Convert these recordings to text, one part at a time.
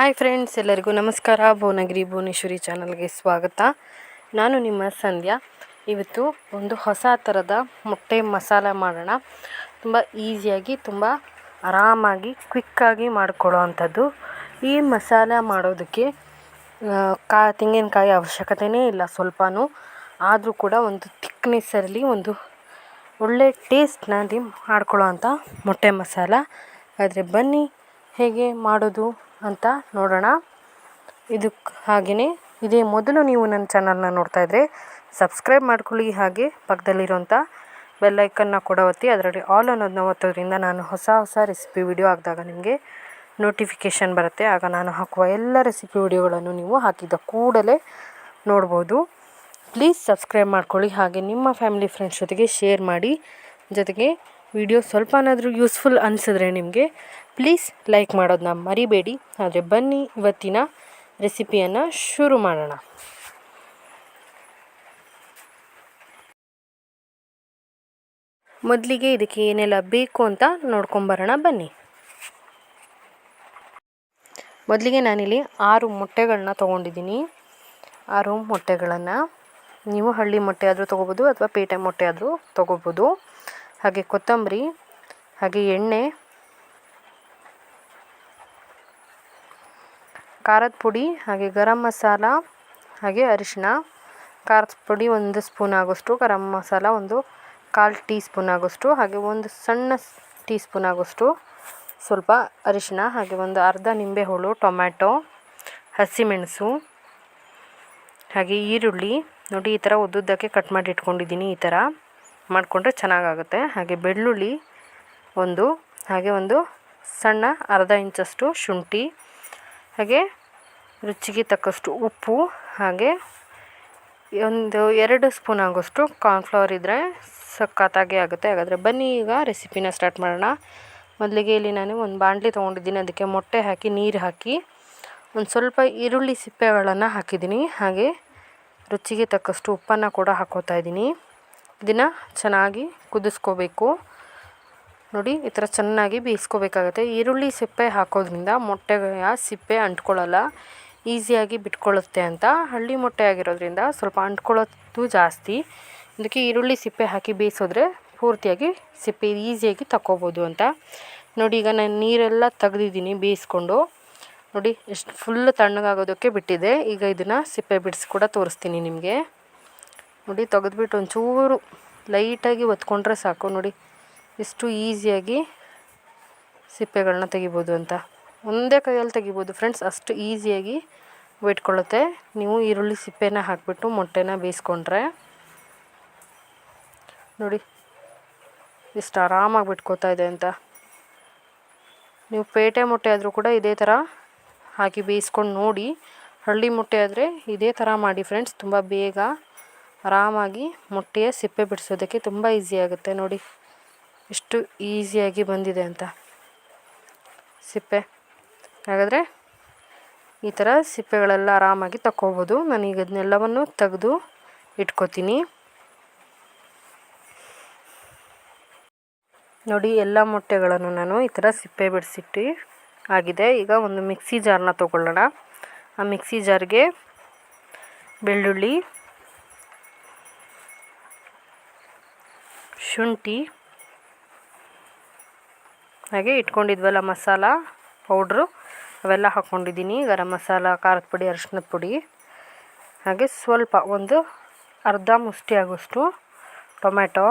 Hi friends ಎಲ್ಲರಿಗೂ ನಮಸ್ಕಾರ. ಭುವನಗಿರಿ ಭುವನೇಶ್ವರಿ ಚಾನಲ್ಗೆ ಸ್ವಾಗತ. ನಾನು ನಿಮ್ಮ ಸಂಧ್ಯಾ. ಇವತ್ತು ಒಂದು ಹೊಸ ಥರದ ಮೊಟ್ಟೆ ಮಸಾಲ ಮಾಡೋಣ. ತುಂಬ ಈಸಿಯಾಗಿ, ತುಂಬ ಆರಾಮಾಗಿ ಕ್ವಿಕ್ಕಾಗಿ ಮಾಡಿಕೊಡೋ ಅಂಥದ್ದು ಈ ಮಸಾಲ ಮಾಡೋದಕ್ಕೆ ಕಾ, ತೆಂಗಿನಕಾಯಿ ಅವಶ್ಯಕತೆಯೇ ಇಲ್ಲ ಸ್ವಲ್ಪನೂ. ಆದರೂ ಕೂಡ ಒಂದು ಥಿಕ್ನೆಸ್ಸಲ್ಲಿ ಒಂದು ಒಳ್ಳೆ ಟೇಸ್ಟ್ನಲ್ಲಿ ಮಾಡ್ಕೊಳ್ಳೋ ಅಂಥ ಮೊಟ್ಟೆ ಮಸಾಲ. ಆದರೆ ಬನ್ನಿ, ಹೇಗೆ ಮಾಡೋದು? ಅಂತ ನೋಡೋಣ. ಇದಕ್ಕೆ ಹಾಗೆಯೇ ಇದೇ ಮೊದಲು ನೀವು ನನ್ನ ಚಾನಲ್ನ ನೋಡ್ತಾ ಇದ್ದರೆ ಸಬ್ಸ್ಕ್ರೈಬ್ ಮಾಡ್ಕೊಳ್ಳಿ ಹಾಗೆ ಪಕ್ಕದಲ್ಲಿರೋಂಥ ಬೆಲ್ಲೈಕನ್ನ ಕೂಡ ಒತ್ತಿ, ಅದರಲ್ಲಿ ಆಲ್ ಅನ್ನೋದನ್ನ ಒತ್ತೋದ್ರಿಂದ ನಾನು ಹೊಸ ಹೊಸ ರೆಸಿಪಿ ವಿಡಿಯೋ ಹಾಕಿದಾಗ ನಿಮಗೆ ನೋಟಿಫಿಕೇಷನ್ ಬರುತ್ತೆ. ಆಗ ನಾನು ಹಾಕುವ ಎಲ್ಲ ರೆಸಿಪಿ ವಿಡಿಯೋಗಳನ್ನು ನೀವು ಹಾಕಿದ ಕೂಡಲೇ ನೋಡ್ಬೋದು. ಪ್ಲೀಸ್ ಸಬ್ಸ್ಕ್ರೈಬ್ ಮಾಡ್ಕೊಳ್ಳಿ ಹಾಗೆ ನಿಮ್ಮ ಫ್ಯಾಮಿಲಿ ಫ್ರೆಂಡ್ಸ್ ಜೊತೆಗೆ ಶೇರ್ ಮಾಡಿ. ಜೊತೆಗೆ ವಿಡಿಯೋ ಸ್ವಲ್ಪನಾದರೂ ಯೂಸ್ಫುಲ್ ಅನಿಸಿದ್ರೆ ನಿಮಗೆ, ಪ್ಲೀಸ್ ಲೈಕ್ ಮಾಡೋದನ್ನ ಮರಿಬೇಡಿ. ಆದರೆ ಬನ್ನಿ ಇವತ್ತಿನ ರೆಸಿಪಿಯನ್ನು ಶುರು ಮಾಡೋಣ. ಮೊದಲಿಗೆ ಇದಕ್ಕೆ ಏನೆಲ್ಲ ಬೇಕು ಅಂತ ನೋಡ್ಕೊಂಬರೋಣ, ಬನ್ನಿ. ಮೊದಲಿಗೆ ನಾನಿಲ್ಲಿ ಆರು ಮೊಟ್ಟೆಗಳನ್ನ ತೊಗೊಂಡಿದ್ದೀನಿ. ಆರು ಮೊಟ್ಟೆಗಳನ್ನು, ನೀವು ಹಳ್ಳಿ ಮೊಟ್ಟೆ ಆದರೂ ತೊಗೋಬೋದು ಅಥವಾ ಪೇಟೆ ಮೊಟ್ಟೆ ಆದರೂ ತೊಗೋಬೋದು. ಹಾಗೆ ಕೊತ್ತಂಬರಿ, ಹಾಗೆ ಎಣ್ಣೆ, ಖಾರದ ಪುಡಿ, ಹಾಗೆ ಗರಂ ಮಸಾಲ, ಹಾಗೆ ಅರಿಶಿನ ಖಾರದ ಪುಡಿ ಒಂದು ಸ್ಪೂನ್ ಆಗೋಷ್ಟು, ಗರಂ ಮಸಾಲ ಒಂದು ಕಾಲು ಟೀ ಸ್ಪೂನ್ ಆಗೋಷ್ಟು, ಹಾಗೆ ಒಂದು ಸಣ್ಣ ಟೀ ಸ್ಪೂನ್ ಆಗೋಷ್ಟು ಸ್ವಲ್ಪ ಅರಿಶಿನ ಹಾಗೆ ಒಂದು ಅರ್ಧ ನಿಂಬೆಹುಳು ಟೊಮ್ಯಾಟೊ, ಹಸಿಮೆಣಸು, ಹಾಗೆ ಈರುಳ್ಳಿ. ನೋಡಿ ಈ ಥರ ಉದ್ದುದ್ದಕ್ಕೆ ಕಟ್ ಮಾಡಿ ಇಟ್ಕೊಂಡಿದ್ದೀನಿ ಈ ಥರ. ಮಾಡಿಕೊಂಡ್ರೆ ಚೆನ್ನಾಗಾಗುತ್ತೆ. ಹಾಗೆ ಬೆಳ್ಳುಳ್ಳಿ ಒಂದು, ಹಾಗೆ ಒಂದು ಸಣ್ಣ ಅರ್ಧ ಇಂಚಷ್ಟು ಶುಂಠಿ, ಹಾಗೆ ರುಚಿಗೆ ತಕ್ಕಷ್ಟು ಉಪ್ಪು, ಹಾಗೆ ಒಂದು ಎರಡು ಸ್ಪೂನ್ ಆಗೋಷ್ಟು ಕಾರ್ನ್ಫ್ಲವರ್ ಇದ್ದರೆ ಸಖತ್ತಾಗಿ ಆಗುತ್ತೆ. ಹಾಗಾದರೆ ಬನ್ನಿ ಈಗ ರೆಸಿಪಿನ ಸ್ಟಾರ್ಟ್ ಮಾಡೋಣ. ಮೊದಲಿಗೆ ಇಲ್ಲಿ ನಾನು ಒಂದು ಬಾಣಲಿ ತೊಗೊಂಡಿದ್ದೀನಿ. ಅದಕ್ಕೆ ಮೊಟ್ಟೆ ಹಾಕಿ, ನೀರು ಹಾಕಿ, ಒಂದು ಸ್ವಲ್ಪ ಈರುಳ್ಳಿ ಸಿಪ್ಪೆಗಳನ್ನು ಹಾಕಿದ್ದೀನಿ. ಹಾಗೆ ರುಚಿಗೆ ತಕ್ಕಷ್ಟು ಉಪ್ಪನ್ನು ಕೂಡ ಹಾಕೋತಾ ಇದ್ದೀನಿ. ಇದನ್ನು ಚೆನ್ನಾಗಿ ಕುದಿಸ್ಕೋಬೇಕು. ನೋಡಿ, ಈ ಥರ ಚೆನ್ನಾಗಿ ಬೇಯಿಸ್ಕೋಬೇಕಾಗತ್ತೆ. ಈರುಳ್ಳಿ ಸಿಪ್ಪೆ ಹಾಕೋದ್ರಿಂದ ಮೊಟ್ಟೆಯ ಸಿಪ್ಪೆ ಅಂಟ್ಕೊಳ್ಳಲ್ಲ, ಈಸಿಯಾಗಿ ಬಿಟ್ಕೊಳ್ಳುತ್ತೆ ಅಂತ. ಹಳ್ಳಿ ಮೊಟ್ಟೆ ಆಗಿರೋದ್ರಿಂದ ಸ್ವಲ್ಪ ಅಂಟ್ಕೊಳ್ಳೋದು ಜಾಸ್ತಿ. ಅದಕ್ಕೆ ಈರುಳ್ಳಿ ಸಿಪ್ಪೆ ಹಾಕಿ ಬೇಯಿಸಿದ್ರೆ ಪೂರ್ತಿಯಾಗಿ ಸಿಪ್ಪೆ ಈಸಿಯಾಗಿ ತಗೋಬೋದು ಅಂತ. ನೋಡಿ, ಈಗ ನಾನು ನೀರೆಲ್ಲ ತೆಗೆದಿದ್ದೀನಿ ಬೇಯಿಸ್ಕೊಂಡು. ನೋಡಿ, ಎಷ್ಟು ಫುಲ್ ತಣ್ಣಗಾಗೋದಕ್ಕೆ ಬಿಟ್ಟಿದೆ. ಈಗ ಇದನ್ನು ಸಿಪ್ಪೆ ಬಿಡಿಸಿ ಕೂಡ ತೋರಿಸ್ತೀನಿ ನಿಮಗೆ. ನೋಡಿ, ತೆಗೆದ್ಬಿಟ್ಟು ಒಂಚೂರು ಲೈಟಾಗಿ ಒತ್ಕೊಂಡ್ರೆ ಸಾಕು ನೋಡಿ. ಎಷ್ಟು ಈಸಿಯಾಗಿ ಸಿಪ್ಪೆಗಳನ್ನ ತೆಗಿಬೋದು ಅಂತ. ಒಂದೇ ಕೈಯಲ್ಲಿ ತೆಗಿಬೋದು ಫ್ರೆಂಡ್ಸ್, ಅಷ್ಟು ಈಸಿಯಾಗಿ ಬಿಟ್ಕೊಳ್ಳುತ್ತೆ ನೀವು ಈರುಳ್ಳಿ ಸಿಪ್ಪೆನ ಹಾಕಿಬಿಟ್ಟು ಮೊಟ್ಟೆನ ಬೇಯಿಸ್ಕೊಂಡ್ರೆ ನೋಡಿ, ಎಷ್ಟು ಆರಾಮಾಗಿ ಬಿಟ್ಕೋತಾ ಇದೆ ಅಂತ. ನೀವು ಪೇಟೆ ಮೊಟ್ಟೆ ಆದರೂ ಕೂಡ ಇದೇ ಥರ ಹಾಕಿ ಬೇಯಿಸ್ಕೊಂಡು ನೋಡಿ, ಹಳ್ಳಿ ಮೊಟ್ಟೆ ಆದರೆ ಇದೇ ಥರ ಮಾಡಿ ಫ್ರೆಂಡ್ಸ್, ತುಂಬ ಬೇಗ ಆರಾಮಾಗಿ ಮೊಟ್ಟೆಯ ಸಿಪ್ಪೆ ಬಿಡಿಸೋದಕ್ಕೆ ತುಂಬ ಈಸಿ ಆಗುತ್ತೆ ನೋಡಿ. ಎಷ್ಟು ಈಸಿಯಾಗಿ ಬಂದಿದೆ ಅಂತ. ಸಿಪ್ಪೆ. ಹಾಗಾದರೆ ಈ ಥರ ಸಿಪ್ಪೆಗಳೆಲ್ಲ ಆರಾಮಾಗಿ ತಕ್ಕೋಬೋದು. ನಾನೀಗ ಅದನ್ನೆಲ್ಲವನ್ನು ತೆಗೆದು ಇಟ್ಕೋತೀನಿ. ನೋಡಿ, ಎಲ್ಲ ಮೊಟ್ಟೆಗಳನ್ನು ನಾನು ಈ ಥರ ಸಿಪ್ಪೆ ಬಿಡಿಸಿಟ್ಟು ಆಗಿದೆ. ಈಗ ಒಂದು ಮಿಕ್ಸಿ ಜಾರ್ನ ತೊಗೊಳ್ಳೋಣ. ಆ ಮಿಕ್ಸಿ ಜಾರ್ಗೆ ಬೆಳ್ಳುಳ್ಳಿ ಶುಂಠಿ, ಹಾಗೆ ಇಟ್ಕೊಂಡಿದ್ವಲ್ಲ ಮಸಾಲ, ಪೌಡ್ರು, ಅವೆಲ್ಲ ಹಾಕ್ಕೊಂಡಿದ್ದೀನಿ. ಗರಂ ಮಸಾಲ, ಖಾರದ ಪುಡಿ, ಅರಿಶಿನದ ಪುಡಿ. ಹಾಗೆ ಸ್ವಲ್ಪ ಒಂದು ಅರ್ಧ ಮುಷ್ಟಿ ಆಗೋಷ್ಟು ಟೊಮ್ಯಾಟೊ,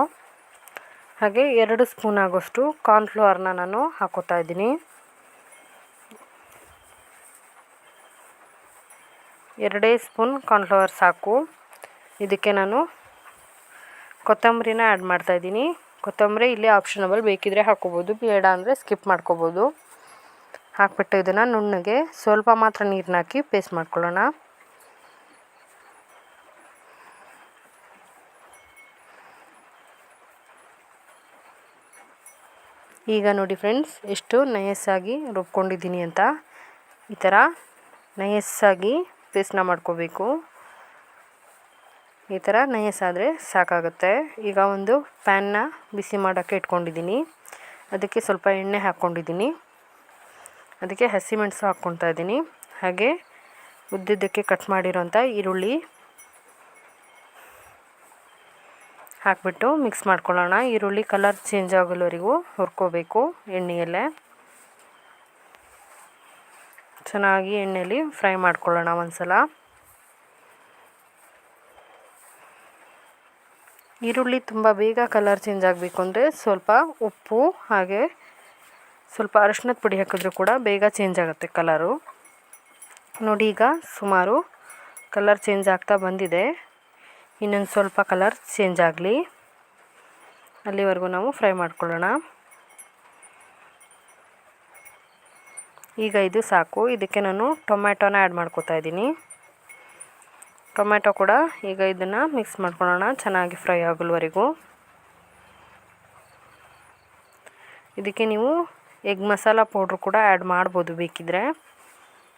ಹಾಗೆ ಎರಡು ಸ್ಪೂನ್ ಆಗೋಷ್ಟು ಕಾರ್ನ್ಫ್ಲವರ್ನ ನಾನು ಹಾಕೋತಾ ಇದ್ದೀನಿ. ಎರಡೇ ಸ್ಪೂನ್ ಕಾರ್ನ್ಫ್ಲವರ್ ಸಾಕು. ಇದಕ್ಕೆ ನಾನು ಕೊತ್ತಂಬರಿನ ಆ್ಯಡ್ ಮಾಡ್ತಾಯಿದ್ದೀನಿ ಕೊತ್ತಂಬರಿ ಇಲ್ಲಿ ಆಪ್ಷನಬಲ್ ಬೇಕಿದ್ರೆ ಹಾಕ್ಕೋಬೋದು ಬೇಡ ಅಂದರೆ ಸ್ಕಿಪ್ ಮಾಡ್ಕೋಬೋದು. ಹಾಕ್ಬಿಟ್ಟು ಇದನ್ನು ನುಣ್ಣಗೆ ಸ್ವಲ್ಪ ಮಾತ್ರ ನೀರನ್ನ ಹಾಕಿ ಪೇಸ್ಟ್ ಮಾಡ್ಕೊಳ್ಳೋಣ. ಈಗ ನೋಡಿ ಫ್ರೆಂಡ್ಸ್ ಎಷ್ಟು ನಯಸ್ಸಾಗಿ ರುಬ್ಕೊಂಡಿದ್ದೀನಿ ಅಂತ. ಈ ಥರ ನಯಸ್ಸಾಗಿ ಪೇಸ್ಟ್ನ ಮಾಡ್ಕೋಬೇಕು. ಈ ಥರ ನಯಸಾದರೆ ಸಾಕಾಗುತ್ತೆ. ಈಗ ಒಂದು ಪ್ಯಾನ್ನ ಬಿಸಿ ಮಾಡೋಕ್ಕೆ ಇಟ್ಕೊಂಡಿದ್ದೀನಿ. ಅದಕ್ಕೆ ಸ್ವಲ್ಪ ಎಣ್ಣೆ ಹಾಕ್ಕೊಂಡಿದ್ದೀನಿ. ಅದಕ್ಕೆ ಹಸಿಮೆಣಸು ಹಾಕ್ಕೊತಾ ಇದ್ದೀನಿ. ಹಾಗೆ ಉದ್ದಿದ್ದಕ್ಕೆ ಕಟ್ ಮಾಡಿರೋಂಥ ಈರುಳ್ಳಿ ಹಾಕ್ಬಿಟ್ಟು ಮಿಕ್ಸ್ ಮಾಡ್ಕೊಳ್ಳೋಣ. ಈರುಳ್ಳಿ ಕಲರ್ ಚೇಂಜ್ ಆಗೋಲ್ಲವರೆಗೂ ಹುರ್ಕೋಬೇಕು ಎಣ್ಣೆಯಲ್ಲೇ. ಚೆನ್ನಾಗಿ ಎಣ್ಣೆಯಲ್ಲಿ ಫ್ರೈ ಮಾಡ್ಕೊಳ್ಳೋಣ ಒಂದು ಸಲ ಈರುಳ್ಳಿ ತುಂಬ ಬೇಗ ಕಲರ್ ಚೇಂಜ್ ಆಗಬೇಕು ಅಂದರೆ ಸ್ವಲ್ಪ ಉಪ್ಪು ಹಾಗೆ ಸ್ವಲ್ಪ ಅರಶಿನದ ಪುಡಿ ಹಾಕಿದ್ರೂ ಕೂಡ ಬೇಗ ಚೇಂಜ್ ಆಗುತ್ತೆ ಕಲರು ನೋಡಿ ಈಗ ಸುಮಾರು ಕಲರ್ ಚೇಂಜ್ ಆಗ್ತಾ ಬಂದಿದೆ. ಇನ್ನೊಂದು ಸ್ವಲ್ಪ ಕಲರ್ ಚೇಂಜ್ ಆಗಲಿ. ಅಲ್ಲಿವರೆಗೂ ನಾವು ಫ್ರೈ ಮಾಡ್ಕೊಳ್ಳೋಣ. ಈಗ ಇದು ಸಾಕು. ಇದಕ್ಕೆ ನಾನು ಟೊಮ್ಯಾಟೊನ ಆ್ಯಡ್ ಮಾಡ್ಕೋತಾ ಇದ್ದೀನಿ. ಟೊಮ್ಯಾಟೊ ಕೂಡ ಈಗ ಇದನ್ನು ಮಿಕ್ಸ್ ಮಾಡ್ಕೊಳ್ಳೋಣ. ಚೆನ್ನಾಗಿ ಫ್ರೈ ಆಗಲ್ವರೆಗೂ ಇದಕ್ಕೆ ನೀವು ಎಗ್ ಮಸಾಲ ಪೌಡ್ರ್ ಕೂಡ ಆ್ಯಡ್ ಮಾಡ್ಬೋದು ಬೇಕಿದ್ರೆ.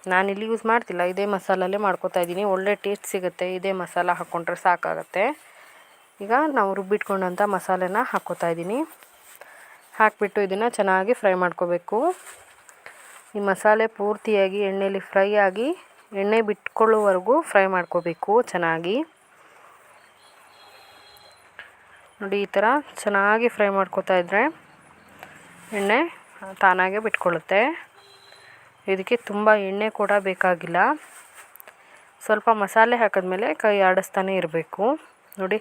ನಾನಿಲ್ಲಿ ಯೂಸ್ ಮಾಡ್ತಿಲ್ಲ. ಇದೇ ಮಸಾಲಲ್ಲೇ ಮಾಡ್ಕೋತಾ ಇದ್ದೀನಿ. ಒಳ್ಳೆ ಟೇಸ್ಟ್ ಸಿಗುತ್ತೆ. ಇದೇ ಮಸಾಲ ಹಾಕ್ಕೊಂಡ್ರೆ ಸಾಕಾಗತ್ತೆ. ಈಗ ನಾವು ರುಬ್ಬಿಟ್ಕೊಂಡಂಥ ಮಸಾಲೆನ ಹಾಕ್ಕೋತಾ ಇದ್ದೀನಿ. ಹಾಕಿಬಿಟ್ಟು ಇದನ್ನು ಚೆನ್ನಾಗಿ ಫ್ರೈ ಮಾಡ್ಕೋಬೇಕು. ಈ ಮಸಾಲೆ ಪೂರ್ತಿಯಾಗಿ ಎಣ್ಣೆಯಲ್ಲಿ ಫ್ರೈ ಆಗಿ ಎಣ್ಣೆ ಬಿಟ್ಕೊಳ್ಳೋವರೆಗೂ ಫ್ರೈ ಮಾಡ್ಕೋಬೇಕು ಚೆನ್ನಾಗಿ. ನೋಡಿ, ಈ ಥರ ಚೆನ್ನಾಗಿ ಫ್ರೈ ಮಾಡ್ಕೋತಾ ಇದ್ದರೆ ಎಣ್ಣೆ ತಾನಾಗೆ ಬಿಟ್ಕೊಳ್ಳುತ್ತೆ. ಇದಕ್ಕೆ ತುಂಬ ಎಣ್ಣೆ ಕೂಡ ಬೇಕಾಗಿಲ್ಲ. ಸ್ವಲ್ಪ ಮಸಾಲೆ ಹಾಕಿದ್ಮೇಲೆ ಕೈ ಆಡಿಸ್ತಾನೆ ಇರಬೇಕು. ನೋಡಿ,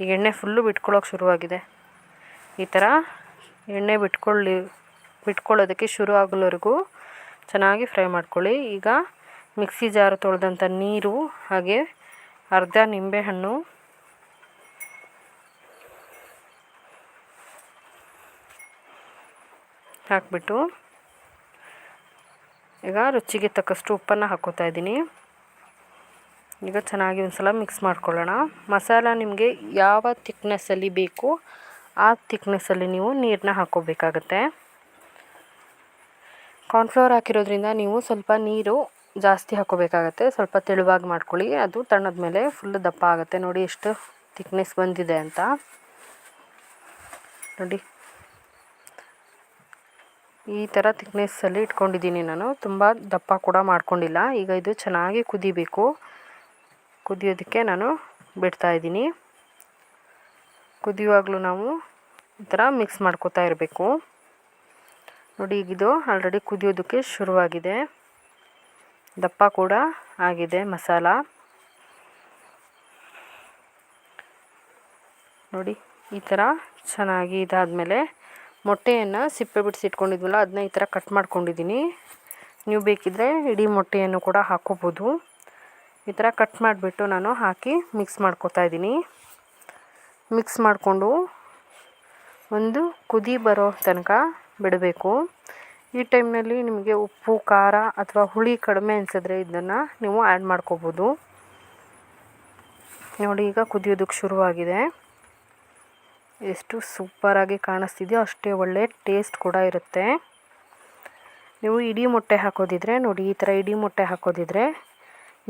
ಈ ಎಣ್ಣೆ ಫುಲ್ಲು ಬಿಟ್ಕೊಳ್ಳೋಕೆ ಶುರುವಾಗಿದೆ. ಈ ಥರ ಎಣ್ಣೆ ಬಿಟ್ಕೊಳ್ಳಿ, ಬಿಟ್ಕೊಳ್ಳೋದಕ್ಕೆ ಶುರು ಆಗಲವರೆಗೂ ಚೆನ್ನಾಗಿ ಫ್ರೈ ಮಾಡ್ಕೊಳ್ಳಿ. ಈಗ ಮಿಕ್ಸಿ ಜಾರು ತೊಳೆದಂಥ ನೀರು, ಹಾಗೆ ಅರ್ಧ ನಿಂಬೆಹಣ್ಣು. ಹಾಕ್ಬಿಟ್ಟು ಈಗ ರುಚಿಗೆ ತಕ್ಕಷ್ಟು ಉಪ್ಪನ್ನು ಹಾಕೋತಾ ಇದ್ದೀನಿ. ಈಗ ಚೆನ್ನಾಗಿ ಒಂದು ಸಲ ಮಿಕ್ಸ್ ಮಾಡ್ಕೊಳ್ಳೋಣ. ಮಸಾಲ ನಿಮಗೆ ಯಾವ ತಿಕ್ನೆಸ್ಸಲ್ಲಿ ಬೇಕು, ಆ ತಿಕ್ನೆಸ್ಸಲ್ಲಿ ನೀವು ನೀರನ್ನ ಹಾಕ್ಕೋಬೇಕಾಗತ್ತೆ ಕಾರ್ನ್ಫ್ಲವರ್ ಹಾಕಿರೋದ್ರಿಂದ ನೀವು ಸ್ವಲ್ಪ ನೀರು ಜಾಸ್ತಿ ಹಾಕ್ಕೋಬೇಕಾಗತ್ತೆ. ಸ್ವಲ್ಪ ತೆಳುವಾಗಿ ಮಾಡ್ಕೊಳ್ಳಿ. ಅದು ತಣ್ಣದ ಮೇಲೆ ಫುಲ್ ದಪ್ಪ ಆಗುತ್ತೆ. ನೋಡಿ ಎಷ್ಟು ಥಿಕ್ನೆಸ್ ಬಂದಿದೆ ಅಂತ. ನೋಡಿ. ಈ ಥರ ಥಿಕ್ನೆಸ್ಸಲ್ಲಿ ಇಟ್ಕೊಂಡಿದ್ದೀನಿ ನಾನು. ತುಂಬ ದಪ್ಪ ಕೂಡ ಮಾಡ್ಕೊಂಡಿಲ್ಲ. ಈಗ ಇದು ಚೆನ್ನಾಗಿ ಕುದಿಬೇಕು. ಕುದಿಯೋದಕ್ಕೆ ನಾನು ಬಿಡ್ತಾ ಇದ್ದೀನಿ. ಕುದಿಯುವಾಗಲೂ ನಾವು ಈ ಥರ ಮಿಕ್ಸ್ ಮಾಡ್ಕೋತಾ ಇರಬೇಕು. ನೋಡಿ ಈಗಿದು ಆಲ್ರೆಡಿ ಕುದಿಯೋದಕ್ಕೆ ಶುರುವಾಗಿದೆ. ದಪ್ಪ ಕೂಡ ಆಗಿದೆ ಮಸಾಲ. ನೋಡಿ, ಈ ಥರ ಚೆನ್ನಾಗಿ ಇದಾದಮೇಲೆ ಮೊಟ್ಟೆಯನ್ನು ಸಿಪ್ಪೆ ಬಿಡಿಸಿಟ್ಕೊಂಡಿದ್ವಲ್ಲ ಅದನ್ನ ಈ ಥರ ಕಟ್ ಮಾಡ್ಕೊಂಡಿದ್ದೀನಿ ನೀವು ಬೇಕಿದ್ದರೆ ಇಡೀ ಮೊಟ್ಟೆಯನ್ನು ಕೂಡ ಹಾಕ್ಕೋಬೋದು ಈ ಥರ ಕಟ್ ಮಾಡಿಬಿಟ್ಟು ನಾನು ಹಾಕಿ ಮಿಕ್ಸ್ ಮಾಡ್ಕೋತಾ ಇದ್ದೀನಿ ಮಿಕ್ಸ್ ಮಾಡಿಕೊಂಡು ಒಂದು ಕುದಿ ಬರೋ ತನಕ ಬಿಡಬೇಕು. ಈ ಟೈಮ್ನಲ್ಲಿ ನಿಮಗೆ ಉಪ್ಪು, ಖಾರ ಅಥವಾ ಹುಳಿ ಕಡಿಮೆ ಅನಿಸಿದ್ರೆ ಇದನ್ನು ನೀವು ಆ್ಯಡ್ ಮಾಡ್ಕೋಬೋದು. ನೋಡಿ, ಈಗ ಕುದಿಯೋದಕ್ಕೆ ಶುರುವಾಗಿದೆ. ಎಷ್ಟು ಸೂಪರಾಗಿ ಕಾಣಿಸ್ತಿದೆಯೋ ಅಷ್ಟೇ ಒಳ್ಳೆ ಟೇಸ್ಟ್ ಕೂಡ ಇರುತ್ತೆ. ನೀವು ಇಡೀ ಮೊಟ್ಟೆ ಹಾಕೋದಿದ್ರೆ, ನೋಡಿ, ಈ ಥರ ಇಡೀ ಮೊಟ್ಟೆ ಹಾಕೋದಿದ್ರೆ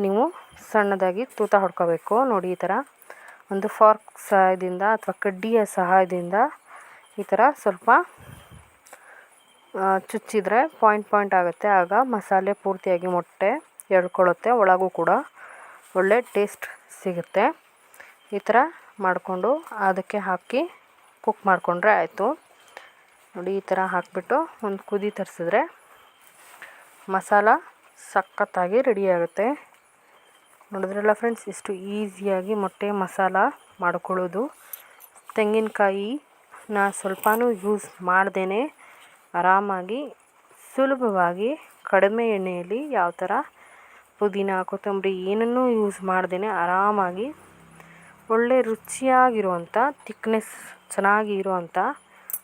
ನೀವು ಸಣ್ಣದಾಗಿ ತೂತ ಹೊಡ್ಕೋಬೇಕು. ನೋಡಿ, ಈ ಥರ ಒಂದು ಫಾರ್ಕ್ ಸಹಾಯದಿಂದ ಅಥವಾ ಕಡ್ಡಿಯ ಸಹಾಯದಿಂದ ಈ ಥರ ಸ್ವಲ್ಪ ಚುಚ್ಚಿದರೆ ಪಾಯಿಂಟ್ ಪಾಯಿಂಟ್ ಆಗುತ್ತೆ. ಆಗ ಮಸಾಲೆ ಪೂರ್ತಿಯಾಗಿ ಮೊಟ್ಟೆ ಎಳ್ಕೊಳ್ಳುತ್ತೆ. ಒಳಗೂ ಕೂಡ ಒಳ್ಳೆ ಟೇಸ್ಟ್ ಸಿಗುತ್ತೆ. ಈ ಥರ ಮಾಡಿಕೊಂಡು ಅದಕ್ಕೆ ಹಾಕಿ ಕುಕ್ ಮಾಡಿಕೊಂಡ್ರೆ ಆಯಿತು. ನೋಡಿ, ಈ ಥರ ಹಾಕಿಬಿಟ್ಟು ಒಂದು ಕುದಿ ತರಿಸಿದ್ರೆ ಮಸಾಲ ಸಖತ್ತಾಗಿ ರೆಡಿ ಆಗುತ್ತೆ. ನೋಡಿದ್ರಲ್ಲ ಫ್ರೆಂಡ್ಸ್ ಇಷ್ಟು ಈಸಿಯಾಗಿ ಮೊಟ್ಟೆ ಮಸಾಲ ಮಾಡ್ಕೊಳ್ಳೋದು. ನಾ ಸ್ವಲ್ಪನೂ ಯೂಸ್ ಮಾಡ್ದೇ ಆರಾಮಾಗಿ, ಸುಲಭವಾಗಿ ಕಡಿಮೆ ಎಣ್ಣೆಯಲ್ಲಿ ಯಾವ ಥರ ಪುದೀನ, ಕೊತ್ತಂಬರಿ ಏನನ್ನೂ ಯೂಸ್ ಮಾಡ್ದೇ ಆರಾಮಾಗಿ, ಒಳ್ಳೆ ರುಚಿಯಾಗಿರುವಂಥ ತಿಕ್ನೆಸ್ ಚೆನ್ನಾಗಿ ಇರುವಂಥ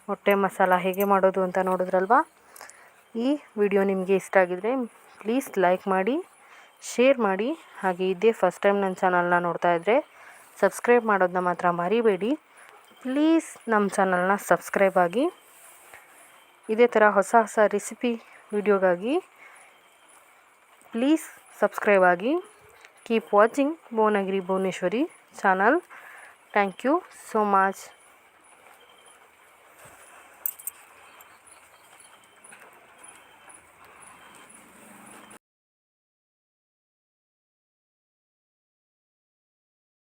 ಮೊಟ್ಟೆ ಮಸಾಲ ಹೇಗೆ ಮಾಡೋದು ಅಂತ ನೋಡಿದ್ರಲ್ವಾ? ಈ ವಿಡಿಯೋ ನಿಮಗೆ ಇಷ್ಟ ಆಗಿದರೆ ಪ್ಲೀಸ್ ಲೈಕ್ ಮಾಡಿ ಶೇರ್ ಮಾಡಿ. ಹಾಗೆ ಇದೇ ಫಸ್ಟ್ ಟೈಮ್ ನನ್ನ ಚಾನಲ್ನ ನೋಡ್ತಾ ಇದ್ದರೆ ಸಬ್ಸ್ಕ್ರೈಬ್ ಮಾಡೋದನ್ನ ಮಾತ್ರ ಮರಿಬೇಡಿ. ಪ್ಲೀಸ್ ನಮ್ಮ ಚಾನಲ್ನ ಸಬ್ಸ್ಕ್ರೈಬ್ ಆಗಿ. ಇದೇ ಥರ ಹೊಸ ಹೊಸ ರೆಸಿಪಿ ವಿಡಿಯೋಗಾಗಿ ಪ್ಲೀಸ್ ಸಬ್ಸ್ಕ್ರೈಬ್ ಆಗಿ. Keep watching Bhuvanagiri Bhuvaneshwari channel thank you so much